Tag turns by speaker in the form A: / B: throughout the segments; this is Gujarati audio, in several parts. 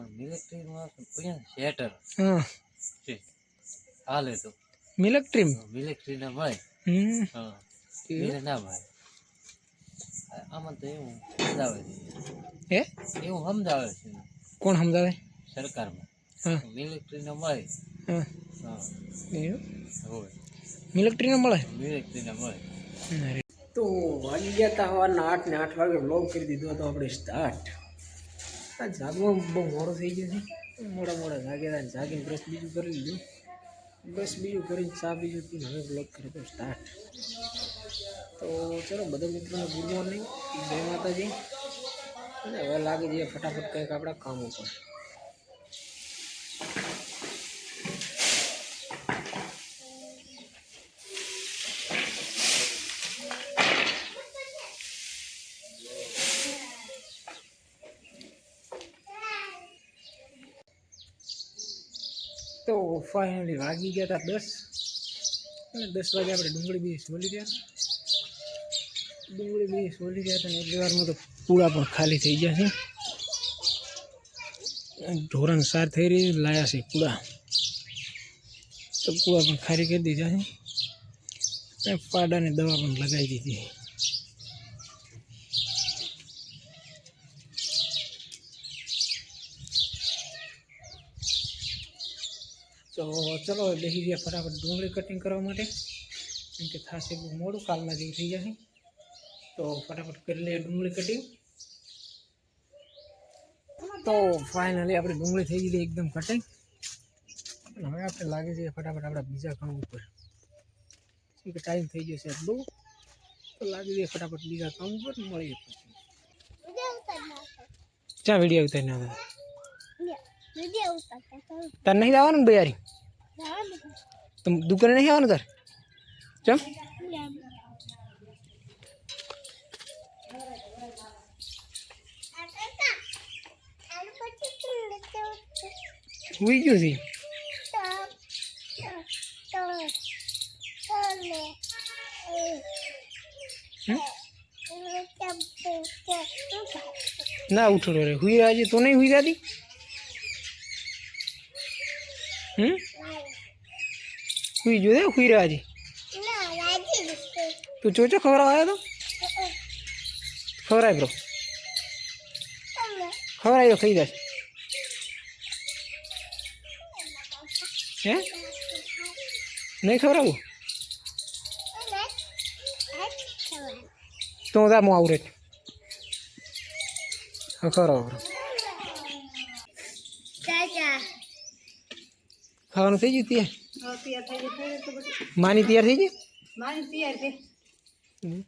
A: પણ મિલિટરીમાં પડ્યા શેટર.
B: હા.
A: છે હાલે તો.
B: મિલિટરી
A: મિલિટરીના મળે
B: હમ.
A: હા. ના મળે આમાં તો એવું સમજાવે છે.
B: હે?
A: એવું સમજાવે છે.
B: કોણ સમજાવે?
A: સરકારમાં.
B: હા.
A: મિલિટરીને મળે
B: હા.
A: હા.
B: એવું?
A: હોય.
B: મિલિટરીને મળે?
A: મિલિટરીને મળે
B: તો વાગી ગયા હતા સવારના આઠ ને આઠ વાગે બ્લોગ કરી દીધો હતો આપણે સ્ટાર્ટ આ જાગવામાં બહુ મોડો થઈ ગયો છે. મોડા મોડા જાગ્યા હતા જાગીને બ્રશ બીજું કરી લીધું. બ્રશ બીજું કરીને ચા બીજું પીને હવે બ્લોગ કરી દો સ્ટાર્ટ તો ચલો, બધા મિત્રોને ગુડ મોર્નિંગ જય માતાજી. અને હવે લાગે છે ફટાફટ કંઈક આપણા કામ ઉપર. તો ફાઇનલી વાગી ગયા હતા દસ. અને દસ વાગે આપણે ડુંગળી બી સોલી ગયા. ડુંગળી બી સોલી ગયા હતા એટલી વારમાં તો પૂળા પણ ખાલી થઈ ગયા છે. ધોરણ સાર થઈ રહી લાયા છે પૂળા. તો પૂળા પણ ખાલી કરી દીધા છે. પાડાની દવા પણ લગાવી દીધી તો ચલો બેસી ગયા ફટાફટ ડુંગળી કટિંગ કરવા માટે. કેમ કે થશે બહુ મોડું કાલના જેવું થઈ જશે. તો ફટાફટ કરી લઈએ ડુંગળી કટિંગ તો ફાઇનલી આપણે ડુંગળી થઈ ગઈ એકદમ કટિંગ અને હવે આપણે લાગે છે ફટાફટ આપણા બીજા કામ ઉપર. કેમ કે ટાઈમ થઈ જશે એટલું. તો લાગી જાય ફટાફટ બીજા કામ ઉપર મળીએ પછી. ક્યાં વીડિયો ઉતારી ના તાર નહીં આવવાનું ને બયારી તમે દુકાને નહીં આવવાનું તાર? ચમ? ઉઈ ગયું છે? ના ઉઠો રે. હુઈ છે તો નહીં હુઈ જતી? હમ? હુઈ જો દે હુઈ રહ્યા છે? તું જોજો ખબર આવ્યા તો? ખબર બ્રો ખબર આવી ખાઈ જશે. હે? નહીં ખબર આવું તો હું હું આવું રે હા ખબર આવું ખાવાનું થઈ ગયું ત્યાં માની તૈયાર થઈ ગઈ? હમ.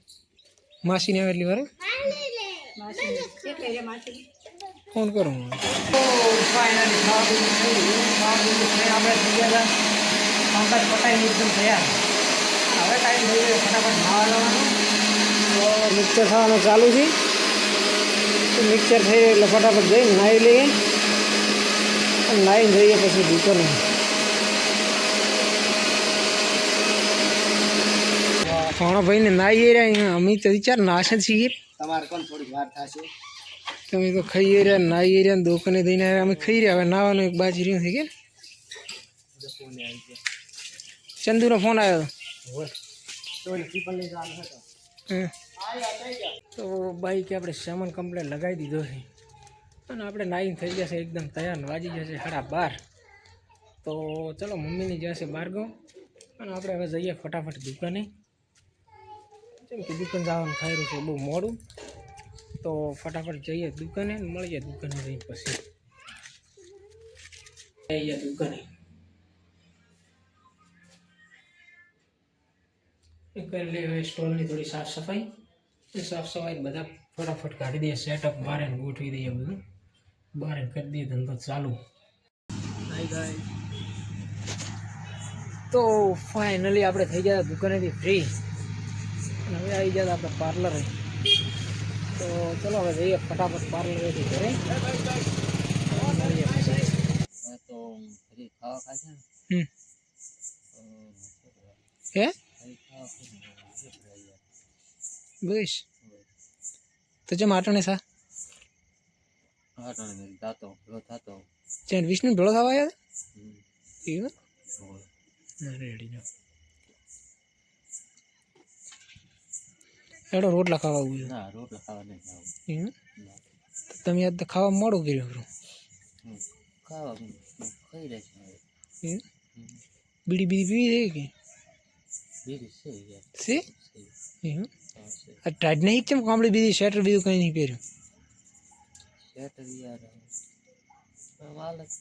B: માસીને આવે એટલી વાર? ફોન કરો હું ફાઇનલી ખાવા આપણે થઈ ગયા હતા કામકાજ પતાવી એકદમ તૈયાર. હવે ટાઈમ થઈ ગયો. ફટાફટ નાવા જવાનું. તો મિક્સર ખાવાનું ચાલુ છે. તો મિક્સર થઈ ગયું એટલે ફટાફટ જઈને નાહી લઈએ. અને નાહીને જઈએ પછી દુકાને ઘણા ભાઈને નાઈ રહ્યા? અમે તો વિચાર નાશે છીએ.
A: તમારે કોણ થોડીક વાર થશે?
B: તમે તો ખાઈ રહ્યા નાહીએ રહ્યા ને દુકાને દઈને આવ્યા. અમે ખાઈ રહ્યા હવે નાવાનું એક બાજી રહ્યું થઈ ગયા ચંદુનો ફોન આવ્યો. તો બાઈક આપણે સામાન કમ્પ્લેટ લગાવી દીધો છે. અને આપણે નાઈને થઈ જશે એકદમ તૈયાર ને વાજી જશે સાડા બાર. તો ચલો મમ્મીની જશે ગો અને આપણે હવે જઈએ ફટાફટ દુકાને. જેમ કે દુકાન જવાનું થયું છે બહુ મોડું. તો ફટાફટ જઈએ દુકાને મળીએ દુકાને જઈને પછી. જઈએ દુકાને. કરી લે હવે સ્ટોલની થોડી સાફ સફાઈ. એ સાફ સફાઈ બધા ફટાફટ કાઢી દઈએ સેટઅપ બારે ગોઠવી દઈએ બધું. બારે કરી દઈએ ધંધો ચાલુ. તો ફાઇનલી આપણે થઈ ગયા દુકાનેથી ફ્રી હવે આવી ગયા આપણે પાર્લરે તો ચલો હવે જઈએ ફટાફટ પાર્લરેથી ઘરે.
A: તો ફરી ખાવા ખાશે
B: હે. બસ. તો જેમ આટણે સા
A: આટણે થતો.
B: ત્યાં વિષ્ણુ ભેળો થવા આવ્યા એવું? રેડી જાઓ એડો રોટલા ખાવા આવું છે.
A: ના રોટલા ખાવા નહીં આવું.
B: તમે યાદ ખાવા મોડું કર્યું
A: હમ. ખાવા ખાઈ.
B: બીડી બીડી પીવી છે કે?
A: બીડી છે
B: આ ટાઈટ નહીં કેમ કોમડી બીજી શેટર બીજું કંઈ નહીં પહેર્યું?
A: શેટર યાર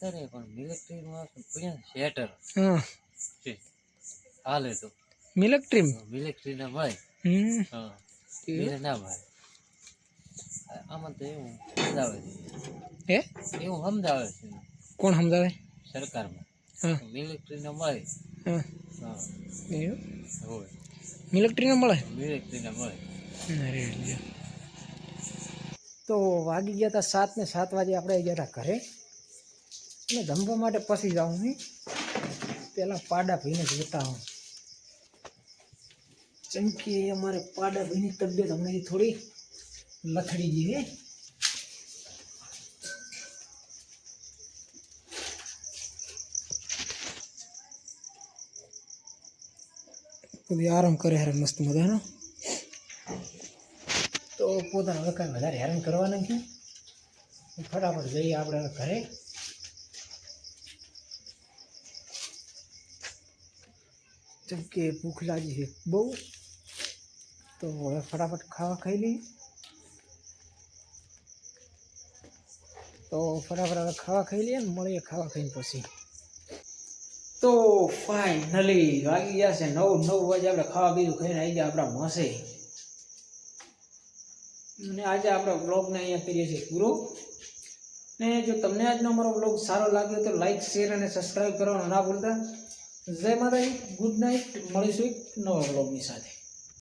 A: કરે પણ મિલિટરીમાં પડ્યા શેટર.
B: હા.
A: હાલે તો.
B: મિલિટરી
A: મિલિટરીના ભાઈ.
B: હમ.
A: હા. બીજા ના મળે આમાં તો એવું સમજાવે છે.
B: હે?
A: એવું સમજાવે છે.
B: કોણ સમજાવે?
A: સરકારમાં.
B: હા.
A: મિલિટરીના મળે.
B: હા. એવું? મિલિટરીને મળે?
A: મિલિટરીના મળે.
B: તો વાગી ગયા હતા સાત ને સાત વાગે આપણે ગયા હતા ઘરે. અને જમવા માટે પછી જાઉં નહીં પેલા પાડા ભીને જોતા હું. કેમ કે અમારે પાડા ભાઈની તબિયત હમણાંથી થોડી લથડી ગઈ હે. આરામ કરે હેરે મસ્ત મજાનો. તો પોતાને હવે વધારે હેરાન કરવા નથી ફટાફટ જઈએ આપણે ઘરે. જેમ કે ભૂખ લાગી છે બહુ. તો હવે ફટાફટ ખાવા ખાઈ લઈએ. તો ફટાફટ હવે ખાવા ખાઈ લઈએ ને મળીએ ખાવા ખાઈને પછી. તો ફાઇનલી વાગી ગયા છે નવ નવ વાગે આપણે ખાવા બીજું ખાઈને આવી ગયા આપણા મોસે. અને આજે આપણે બ્લોગને અહીંયા કરીએ છીએ પૂરો. ને જો તમને આજનો અમારો બ્લોગ સારો લાગ્યો તો લાઈક શેર અને સબસ્ક્રાઈબ કરવાનું ના ભૂલતા. જય માતાજી ગુડ નાઇટ મળીશું એક નવા બ્લોગની સાથે.